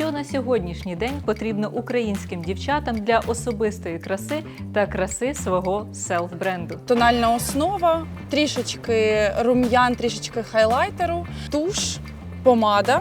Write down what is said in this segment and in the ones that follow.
що на сьогоднішній день потрібно українським дівчатам для особистої краси та краси свого селф-бренду. Тональна основа, трішечки рум'ян, трішечки хайлайтеру, туш, помада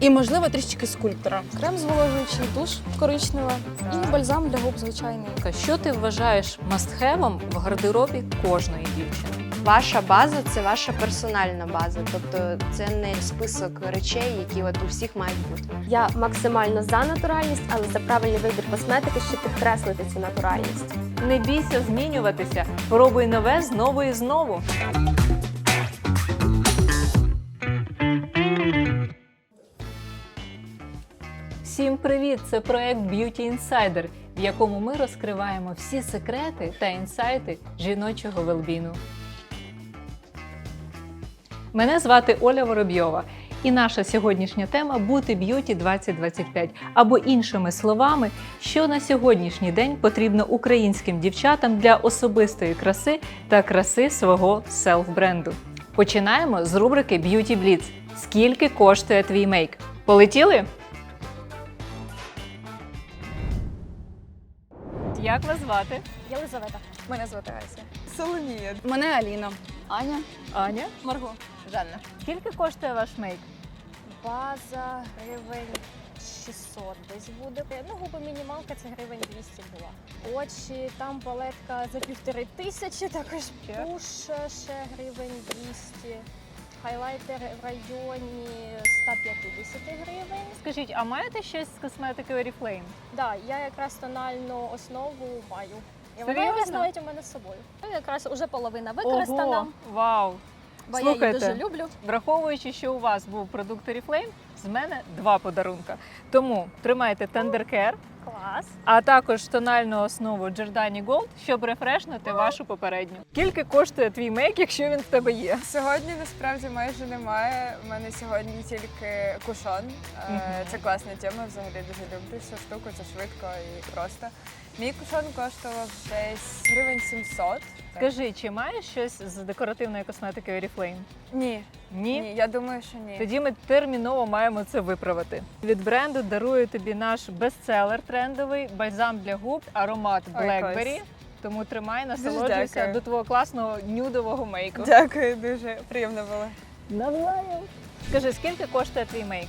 і, можливо, трішечки скульптора. Крем зволожуючий, душ коричнева і бальзам для губ звичайний. Що ти вважаєш мастхевом в гардеробі кожної дівчини? Ваша база це ваша персональна база, тобто це не список речей, які от у всіх мають бути. Я максимально за натуральність, але за правильний вибір косметики, щоб підкреслити цю натуральність. Не бійся змінюватися, пробуй нове знову і знову. Всім привіт! Це проект Beauty Insider, в якому ми розкриваємо всі секрети та інсайти жіночого велбіну. Мене звати Оля Воробйова, і наша сьогоднішня тема бути б'юті 2025, або іншими словами, що на сьогоднішній день потрібно українським дівчатам для особистої краси та краси свого селф-бренду. Починаємо з рубрики Beauty Blitz. Скільки коштує твій мейк? Полетіли? Як вас звати? Єлизавета. Мене звати Ася. Соломія. Мене Аліна. Аня. Аня. Марго. Жанна. Скільки коштує ваш мейк? База гривень 600 десь буде. Ну, губи мінімалка це гривень 200 була. Очі, там палетка за півтори тисячі, також пуш ще гривень 200. Хайлайтер в районі 150 гривень. Скажіть, а маєте щось з косметики Oriflame? Да, я якраз тональну основу маю. І вона якраз навіть у мене з собою. Ну, якраз уже половина використана, Ого, вау! Бо я її дуже люблю. Враховуючи, що у вас був продукт Oriflame, з мене два подарунка. Тому тримайте Care, Клас. а також тональну основу Giordani Gold, щоб рефрешнути вашу попередню. Скільки коштує твій мейк, якщо він в тебе є? Сьогодні насправді майже немає. У мене сьогодні тільки кушон. Е. Це класна тема. Взагалі дуже люблю цю штуку. Це швидко і просто. Мій кушон коштував десь гривень 700. Скажи, чи маєш щось з декоративної косметики Oriflame? Ні, Ні? ні, я думаю, що ні. Тоді ми терміново маємо це виправити. Від бренду дарую тобі наш бестселер трендовий бальзам для губ, аромат Ой, Blackberry. клас. Тому тримай, насолоджуйся дякую. до твого класного нюдового мейку. Дякую, дуже приємно було. Навзаєм. Скажи, скільки коштує твій мейк?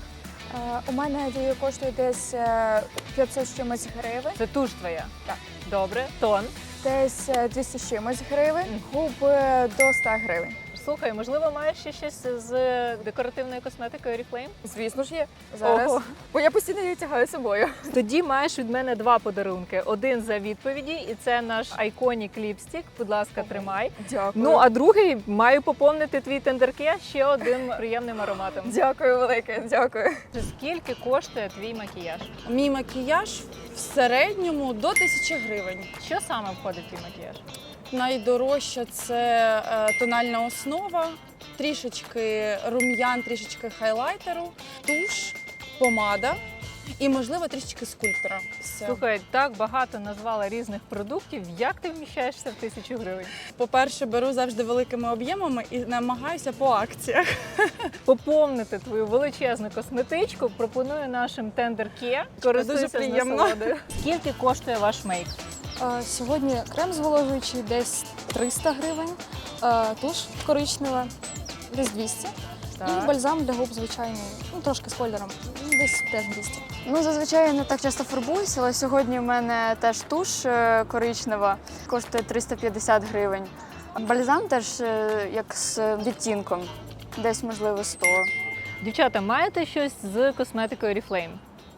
Е, У мене дію коштує десь е, 500 з чимось гривень, Це туш твоя? Так. Добре, тон. десь е, 200 з чимось гривень, губи до 100 гривень. Слухай, можливо, маєш ще щось з декоративної косметики Oriflame? Звісно ж є. Зараз. Ого. Бо я постійно її тягаю з собою. Тоді маєш від мене два подарунки: один за відповіді, і це наш Iconic ліпстик. Будь ласка, тримай. Дякую. Ну а другий маю поповнити твій тендерке ще одним приємним ароматом. Дякую велике, дякую. Скільки коштує твій макіяж? Мій макіяж в середньому до 1000 гривень. Що саме входить в твій макіяж? Найдорожча це е, тональна основа, трішечки рум'ян, трішечки хайлайтеру, туш, помада і, можливо, трішечки скульптора. Все. Слухай, так багато назвала різних продуктів. Як ти вміщаєшся в тисячу гривень? По-перше, беру завжди великими об'ємами і намагаюся по акціях. Поповнити твою величезну косметичку пропоную нашим тендерке. Користуйся Дуже приємно. насолодою. Скільки коштує ваш мейк? Е, Сьогодні крем зволожуючий десь 300 гривень, е, туш коричнева десь 200. І бальзам для губ звичайний, ну трошки з кольором, ну, десь теж 200. Ну, зазвичай я не так часто фарбуюся, але сьогодні в мене теж туш е, коричнева, коштує 350 гривень. А Бальзам теж як з відтінком, десь можливо 100. Дівчата, маєте щось з косметикою Oriflame?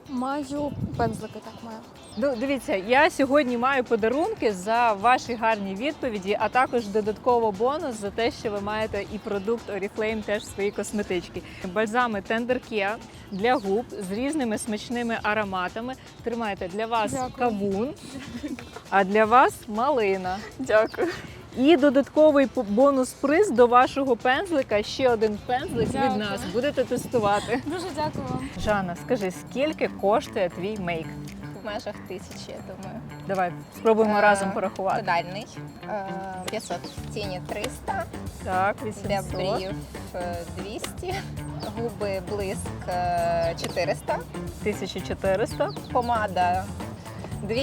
Маю пензлики, так маю. Ну, дивіться, я сьогодні маю подарунки за ваші гарні відповіді, а також додатково бонус за те, що ви маєте і продукт Oriflame теж в своїй косметичці. Бальзами Tender Care для губ з різними смачними ароматами. Тримайте для вас Дякую. кавун, а для вас малина. Дякую. І додатковий бонус-приз до вашого пензлика. Ще один пензлик від нас. Будете тестувати. Дуже дякую вам. Жанна, скажи, скільки коштує твій мейк? Межах тисячі, я думаю. Давай спробуємо Е, разом порахувати. Тональний е, 500, тіні 300, Так, для брів е, 200, губи блиск е, 400, 1400. помада 2.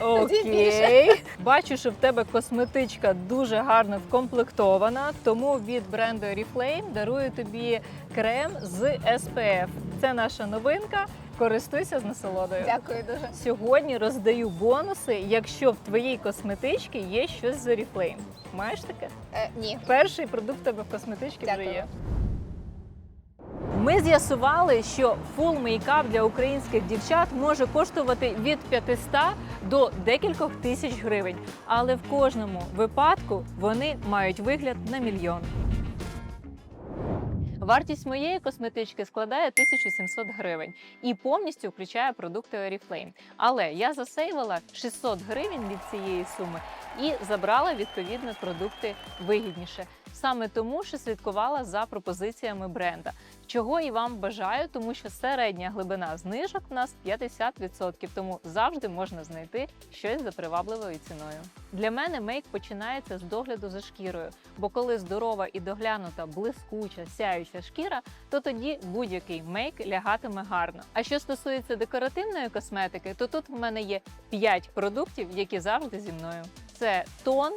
Окей. Бачу, що в тебе косметичка дуже гарно вкомплектована, тому від бренду Oriflame дарую тобі крем з SPF. Це наша новинка. Користуйся з насолодою. Дякую дуже. Сьогодні роздаю бонуси, якщо в твоїй косметичці є щось з Oriflame. Маєш таке? Е, ні. Перший продукт в тебе в косметичці вже є. Ми з'ясували, що фул мейкап для українських дівчат може коштувати від 500 до декількох тисяч гривень, але в кожному випадку вони мають вигляд на мільйон. Вартість моєї косметички складає 1700 гривень і повністю включає продукти Oriflame. Але я засейвила 600 гривень від цієї суми і забрала відповідно продукти вигідніше. Саме тому, що слідкувала за пропозиціями бренда. Чого і вам бажаю, тому що середня глибина знижок в нас 50%, тому завжди можна знайти щось за привабливою ціною. Для мене мейк починається з догляду за шкірою, бо коли здорова і доглянута, блискуча, сяюча шкіра, то тоді будь-який мейк лягатиме гарно. А що стосується декоративної косметики, то тут в мене є 5 продуктів, які завжди зі мною. Це тон,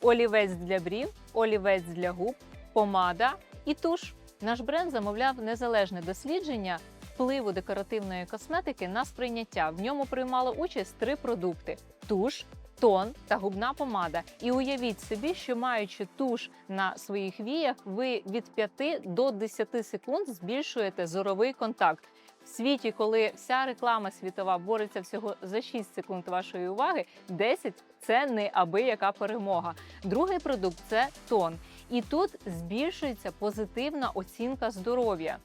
олівець для брів, олівець для губ, помада і туш. Наш бренд замовляв незалежне дослідження впливу декоративної косметики на сприйняття. В ньому приймало участь три продукти: туш, тон та губна помада. І уявіть собі, що маючи туш на своїх віях, ви від 5 до 10 секунд збільшуєте зоровий контакт. В світі, коли вся реклама світова бореться всього за 6 секунд вашої уваги, 10 – це не аби яка перемога. Другий продукт це тон. І тут збільшується позитивна оцінка здоров'я.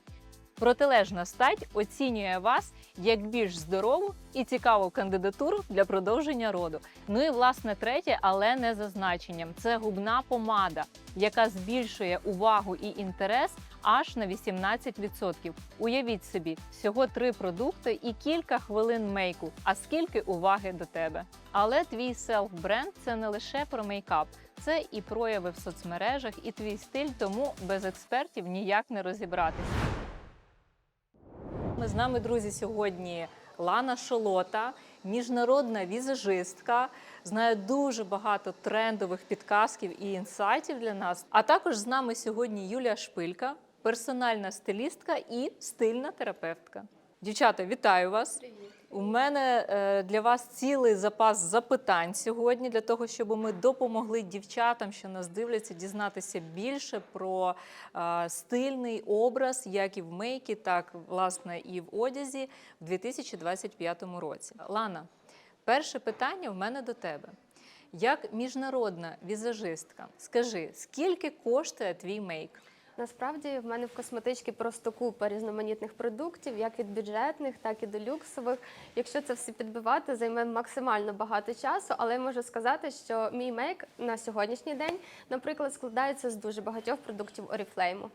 Протилежна стать оцінює вас як більш здорову і цікаву кандидатуру для продовження роду. Ну і власне третє, але не за значенням. Це губна помада, яка збільшує увагу і інтерес аж на 18%. Уявіть собі, всього три продукти і кілька хвилин мейку. А скільки уваги до тебе? Але твій селф-бренд це не лише про мейкап. Це і прояви в соцмережах, і твій стиль, тому без експертів ніяк не розібратися. Ми з нами, друзі, сьогодні Лана Шолота, міжнародна візажистка, знає дуже багато трендових підказків і інсайтів для нас. А також з нами сьогодні Юлія Шпилька, персональна стилістка і стильна терапевтка. Дівчата, вітаю вас! У мене е, для вас цілий запас запитань сьогодні для того, щоб ми допомогли дівчатам, що нас дивляться, дізнатися більше про е, стильний образ, як і в мейкі, так власне і в одязі в 2025 році. Лана, перше питання в мене до тебе. Як міжнародна візажистка, скажи, скільки коштує твій мейк? Насправді в мене в косметичці просто купа різноманітних продуктів, як від бюджетних, так і до люксових. Якщо це все підбивати, займе максимально багато часу, але я можу сказати, що мій мейк на сьогоднішній день, наприклад, складається з дуже багатьох продуктів Oriflame.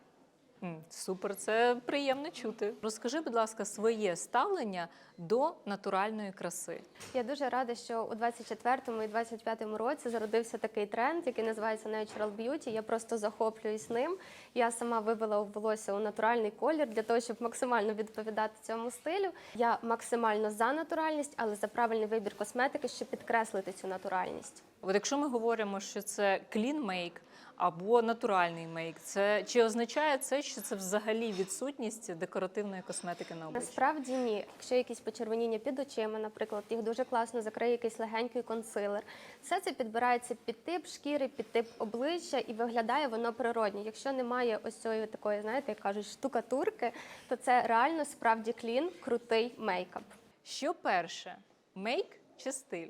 Супер, це приємно чути. Розкажи, будь ласка, своє ставлення до натуральної краси. Я дуже рада, що у 24-му і 25-му році зародився такий тренд, який називається Natural Beauty. Я просто захоплююсь ним. Я сама вивела волосся у натуральний колір для того, щоб максимально відповідати цьому стилю. Я максимально за натуральність, але за правильний вибір косметики, щоб підкреслити цю натуральність. От якщо ми говоримо, що це clean make або натуральний мейк, це чи означає це, що це взагалі відсутність декоративної косметики на обличчі? Насправді ні. Якщо якісь почервоніння під очима, наприклад, їх дуже класно закриє якийсь легенький консилер. Все це підбирається під тип шкіри, під тип обличчя і виглядає воно природньо. Якщо немає ось цієї такої, знаєте, як кажуть, штукатурки, то це реально справді клін, крутий мейкап. Що перше, мейк чи стиль?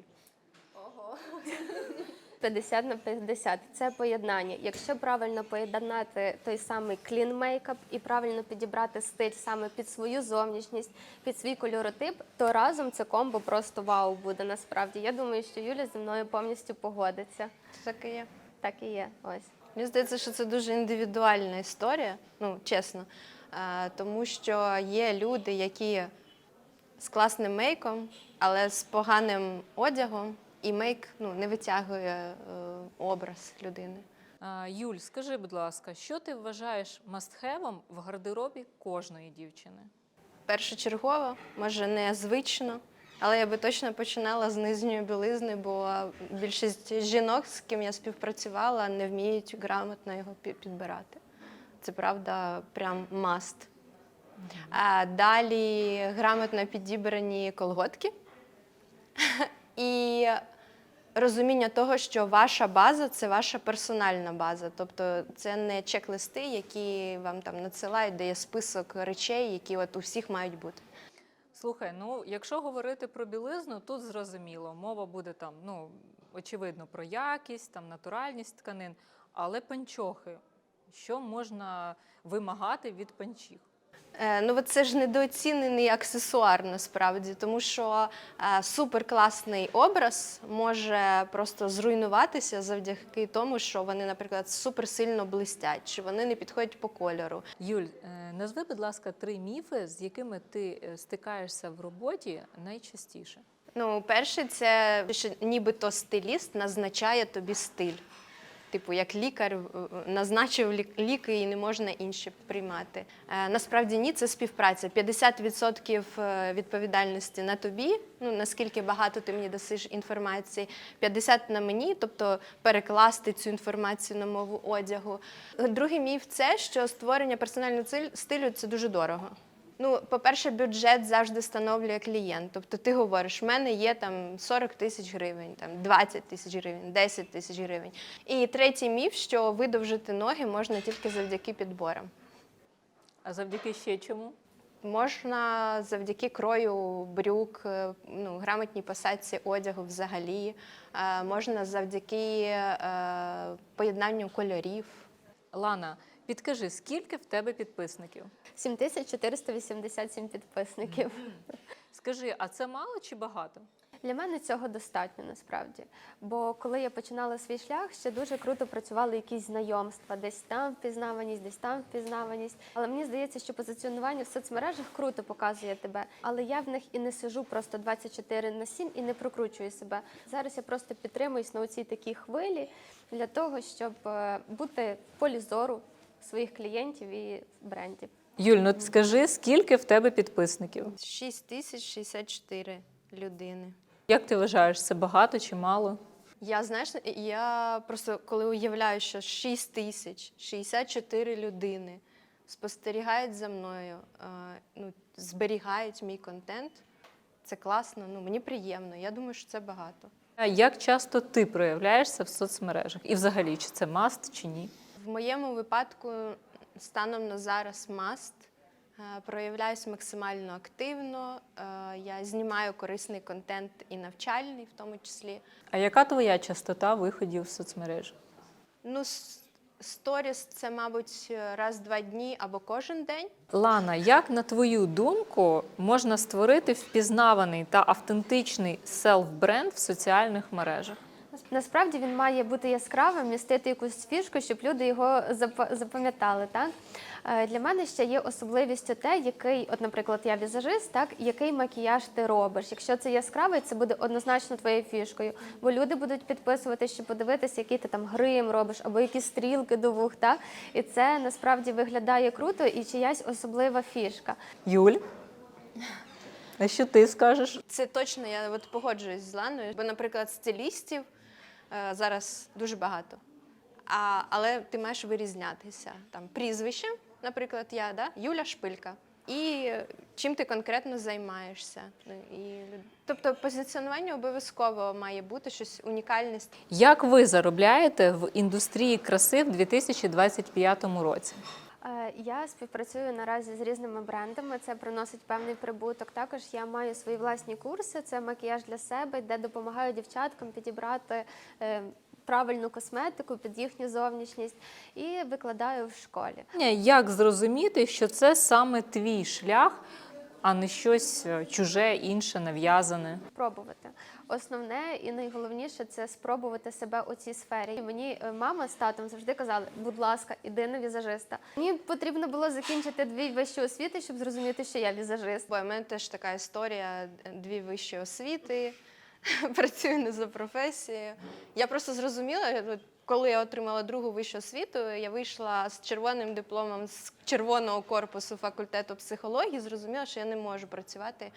50 на 50 – це поєднання. Якщо правильно поєднати той самий клін мейкап і правильно підібрати стиль саме під свою зовнішність, під свій кольоротип, то разом це комбо просто вау буде насправді. Я думаю, що Юля зі мною повністю погодиться. Так і є. Так і є. Ось. Мені здається, що це дуже індивідуальна історія, ну чесно. Тому що є люди, які з класним мейком, але з поганим одягом, і мейк ну, не витягує е, образ людини. А, Юль, скажи, будь ласка, що ти вважаєш мастхевом в гардеробі кожної дівчини? Першочергово, може, незвично, але я би точно починала з нижньої білизни, бо більшість жінок, з ким я співпрацювала, не вміють грамотно його підбирати. Це правда, прям маст. А далі грамотно підібрані колготки і розуміння того, що ваша база це ваша персональна база. Тобто це не чек-листи, які вам там надсилають, де є список речей, які от у всіх мають бути. Слухай, ну якщо говорити про білизну, тут зрозуміло, мова буде там, ну очевидно, про якість, там натуральність тканин, але панчохи, що можна вимагати від панчіх? Е, Ну, от це ж недооцінений аксесуар насправді, тому що е, суперкласний образ може просто зруйнуватися завдяки тому, що вони, наприклад, суперсильно блистять, чи вони не підходять по кольору. Юль, е, назви, будь ласка, три міфи, з якими ти стикаєшся в роботі найчастіше. Ну, перше, це що нібито стиліст назначає тобі стиль. Типу, як лікар е, назначив ліки і не можна інші приймати. Е, насправді ні, це співпраця. 50% е, відповідальності на тобі, ну наскільки багато ти мені дасиш інформації, 50% на мені, тобто перекласти цю інформацію на мову одягу. Другий міф це, що створення персонального стилю це дуже дорого. Ну, по-перше, бюджет завжди встановлює клієнт. Тобто ти говориш, в мене є там 40 тисяч гривень, там 20 тисяч гривень, 10 тисяч гривень. І третій міф, що видовжити ноги можна тільки завдяки підборам. А завдяки ще чому? Можна завдяки крою брюк, е, ну, грамотній посадці одягу взагалі. Е, Можна завдяки е, поєднанню кольорів. Лана, підкажи, скільки в тебе підписників? 7487 підписників. Скажи, а це мало чи багато? Для мене цього достатньо насправді. Бо коли я починала свій шлях, ще дуже круто працювали якісь знайомства, десь там впізнаваність, десь там впізнаваність. Але мені здається, що позиціонування в соцмережах круто показує тебе. Але я в них і не сижу просто 24 на 7 і не прокручую себе. Зараз я просто підтримуюсь на оцій такій хвилі для того, щоб е, бути в полі зору своїх клієнтів і брендів. Юль, ну скажи, скільки в тебе підписників? 6064 людини. Як ти вважаєш, це багато чи мало? Я знаєш, я просто коли уявляю, що 6 тисяч 64 людини спостерігають за мною, е, ну, зберігають мій контент. Це класно, ну мені приємно. Я думаю, що це багато. А Як часто ти проявляєшся в соцмережах? І взагалі, чи це маст, чи ні? В моєму випадку станом на зараз маст. Е, Проявляюсь максимально активно. Е, Я знімаю корисний контент і навчальний, в тому числі. А яка твоя частота виходів в соцмережі? Ну, сторіс це, мабуть, раз-два дні або кожен день. Лана, як на твою думку можна створити впізнаваний та автентичний селф-бренд в соціальних мережах? Насправді він має бути яскравим, містити якусь фішку, щоб люди його зап- запам'ятали. Так? Е, Для мене ще є особливістю те, який, от, наприклад, я візажист, так, який макіяж ти робиш. Якщо це яскравий, це буде однозначно твоєю фішкою. Бо люди будуть підписувати, щоб подивитися, який ти там грим робиш, або які стрілки до вух. Так? І це насправді виглядає круто і чиясь особлива фішка. Юль? А що ти скажеш? Це точно я от погоджуюсь з Ланою, бо, наприклад, стилістів зараз дуже багато. А, але ти маєш вирізнятися там прізвищем, наприклад, я, да? Юля Шпилька. І е, чим ти конкретно займаєшся. Ну, І, тобто позиціонування обов'язково має бути щось унікальне. Як ви заробляєте в індустрії краси в 2025 році? Я співпрацюю наразі з різними брендами. Це приносить певний прибуток. Також я маю свої власні курси. Це макіяж для себе, де допомагаю дівчаткам підібрати е, правильну косметику під їхню зовнішність і викладаю в школі. Як зрозуміти, що це саме твій шлях а не щось е, чуже, інше, нав'язане. Пробувати. Основне і найголовніше це спробувати себе у цій сфері. І мені е, мама з татом завжди казали, будь ласка, іди на візажиста. Мені потрібно було закінчити дві вищі освіти, щоб зрозуміти, що я візажист. Бо в мене теж така історія: дві вищі освіти, працюю не за професією. Я просто зрозуміла, коли я отримала другу вищу освіту, я вийшла з червоним дипломом з червоного корпусу факультету психології, зрозуміла, що я не можу працювати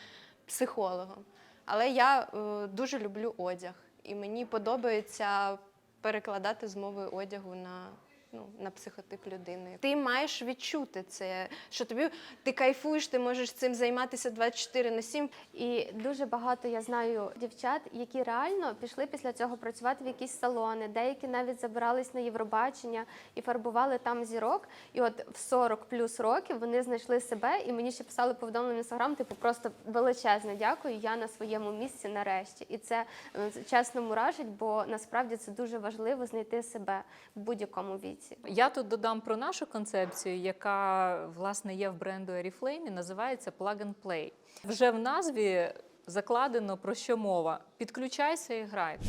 психологом. Але я е, дуже люблю одяг, і мені подобається перекладати з мови одягу на. Ну, на психотип людини. Ти маєш відчути це, що тобі ти кайфуєш, ти можеш цим займатися 24 на 7. І дуже багато я знаю дівчат, які реально пішли після цього працювати в якісь салони. Деякі навіть забирались на Євробачення і фарбували там зірок. І от в 40 плюс років вони знайшли себе, і мені ще писали повідомлення в інстаграм, типу, просто величезне дякую. Я на своєму місці нарешті. І це е, чесно муражить, бо насправді це дуже важливо знайти себе в будь-якому віці. Я тут додам про нашу концепцію, яка власне є в бренду Oriflame, і називається Plug and Play. Вже в назві закладено про що мова. Підключайся і грай.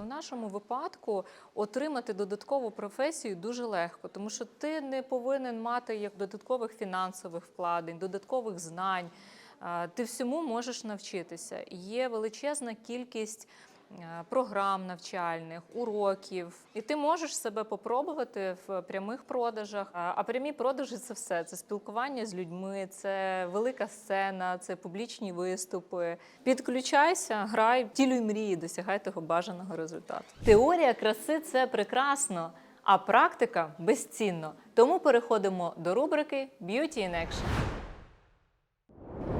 Тобто, в нашому випадку отримати додаткову професію дуже легко, тому що ти не повинен мати як додаткових фінансових вкладень, додаткових знань. Ти всьому можеш навчитися. Є величезна кількість програм навчальних, уроків, і ти можеш себе попробувати в прямих продажах. А а прямі продажі це все. Це спілкування з людьми, це велика сцена, це публічні виступи. Підключайся, грай, втілюй мрії, досягай того бажаного результату. Теорія краси це прекрасно, а практика безцінно. Тому переходимо до рубрики Beauty in Action.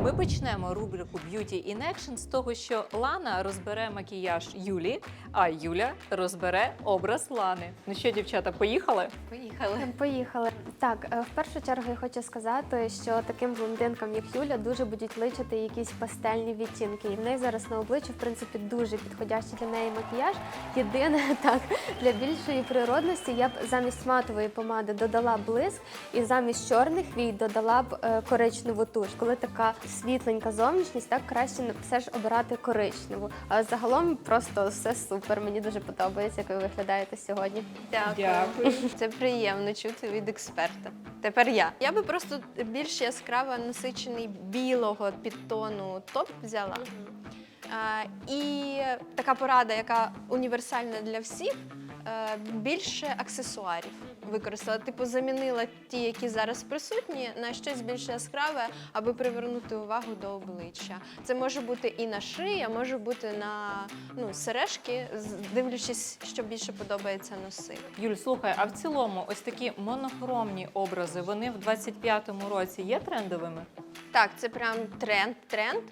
Ми почнемо рубрику Beauty in Action з того, що Лана розбере макіяж Юлі, а Юля розбере образ Лани. Ну що, дівчата, поїхали? Поїхали. Поїхали. Так, е, в першу чергу я хочу сказати, що таким блондинкам, як Юля, дуже будуть личити якісь пастельні відтінки. І в неї зараз на обличчі, в принципі, дуже підходящий для неї макіяж. Єдине, так, для більшої природності я б замість матової помади додала блиск і замість чорних вій додала б е, коричневу туш. Коли така світленька зовнішність, так краще все ж обирати коричневу. А загалом просто все супер. Мені дуже подобається, як ви виглядаєте сьогодні. Дякую. Це приємно чути від експерта. Тепер я. Я би просто більш яскраво насичений білого підтону топ взяла. А, і така порада, яка універсальна для всіх, е, більше аксесуарів використала. Типу, замінила ті, які зараз присутні, на щось більш яскраве, аби привернути увагу до обличчя. Це може бути і на шиї, а може бути на ну, сережки, дивлячись, що більше подобається носити. Юль, слухай, а в цілому, ось такі монохромні образи, вони в 25-му році є трендовими? Так, це прям тренд, тренд.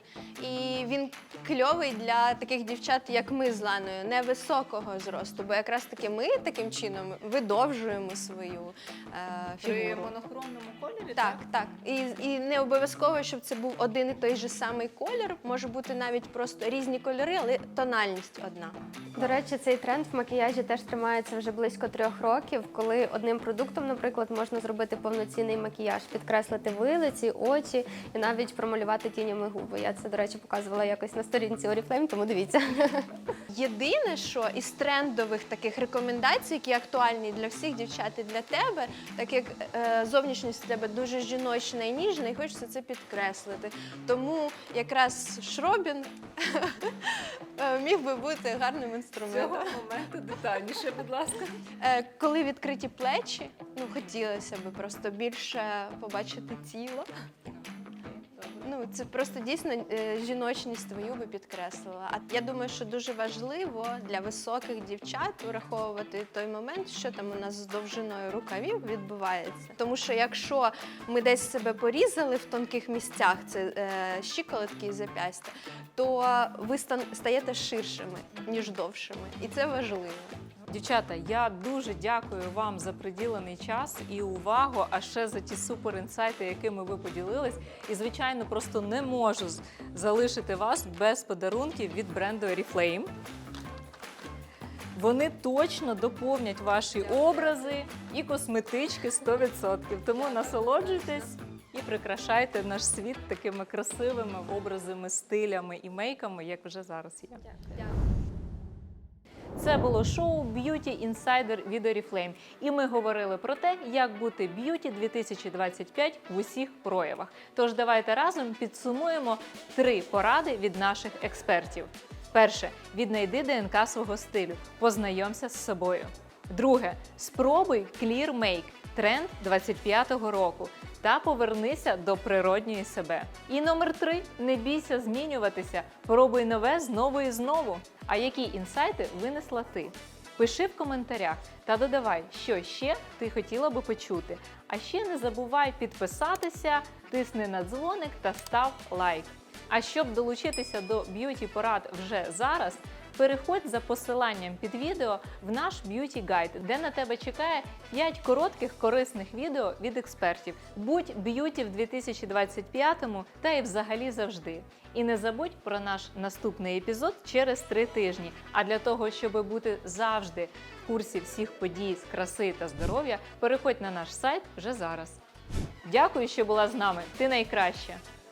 І він кльовий для таких дівчат, як ми з Ланою, невисокого зросту. Бо якраз таки ми таким чином видовжуємо свою е, фігуру. монохромному кольорі? Так, так. І, і не обов'язково, щоб це був один і той же самий колір. Може бути навіть просто різні кольори, але тональність одна. До речі, цей тренд в макіяжі теж тримається вже близько трьох років, коли одним продуктом, наприклад, можна зробити повноцінний макіяж, підкреслити вилиці, очі і навіть промалювати тінями губи. Я це, до речі, показувала якось на сторінці Oriflame, тому дивіться. Єдине, що із трендових таких рекомендацій, які актуальні для всіх дівчат і для тебе, так як е, зовнішність у тебе дуже жіночна і ніжна, і хочеться це підкреслити. Тому якраз Шробін е, міг би бути гарним інструментом. моменту детальніше, будь ласка. Е, коли відкриті плечі, ну хотілося б просто більше побачити тіло. Ну, це просто дійсно е, жіночність твою би підкреслила. А я думаю, що дуже важливо для високих дівчат враховувати той момент, що там у нас з довжиною рукавів відбувається. Тому що якщо ми десь себе порізали в тонких місцях, це е, щиколотки і зап'ястя, то ви стаєте ширшими, ніж довшими. І це важливо. Дівчата, я дуже дякую вам за приділений час і увагу, а ще за ті супер інсайти, якими ви поділились. І звичайно, просто не можу залишити вас без подарунків від бренду Oriflame. Вони точно доповнять ваші образи і косметички 100%. Тому насолоджуйтесь і прикрашайте наш світ такими красивими образами, стилями і мейками, як вже зараз є. Це було шоу Beauty Insider від Oriflame. І ми говорили про те, як бути б'юті 2025 в усіх проявах. Тож давайте разом підсумуємо три поради від наших експертів. Перше, віднайди ДНК свого стилю, познайомся з собою. Друге, спробуй Clear Make тренд 25-го року та повернися до природньої себе. І номер три не бійся змінюватися, пробуй нове знову і знову. А які інсайти винесла ти? Пиши в коментарях та додавай, що ще ти хотіла би почути. А ще не забувай підписатися, тисни на дзвоник та став лайк. А щоб долучитися до б'юті порад вже зараз, переходь за посиланням під відео в наш б'юті гайд, де на тебе чекає 5 коротких корисних відео від експертів. Будь б'юті в 2025-му та і взагалі завжди. І не забудь про наш наступний епізод через 3 тижні. А для того, щоб бути завжди в курсі всіх подій з краси та здоров'я, переходь на наш сайт вже зараз. Дякую, що була з нами. Ти найкраща!